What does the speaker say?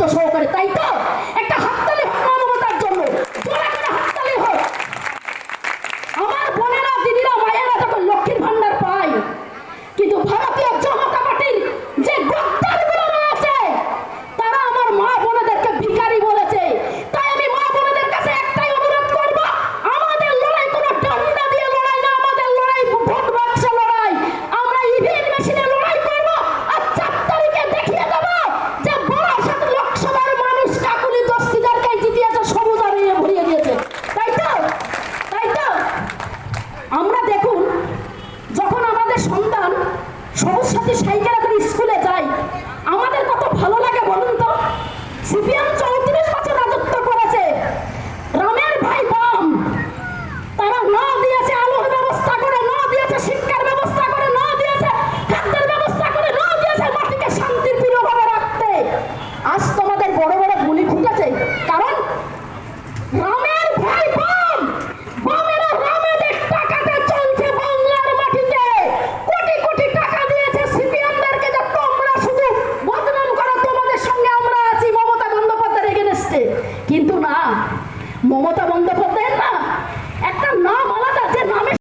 দায়িত্ব সহকারে তাই তো সন্তান সমস্যাতে সাথে সাইকেল করে স্কুলে যায়। মমতা বন্দ্যোপাধ্যায়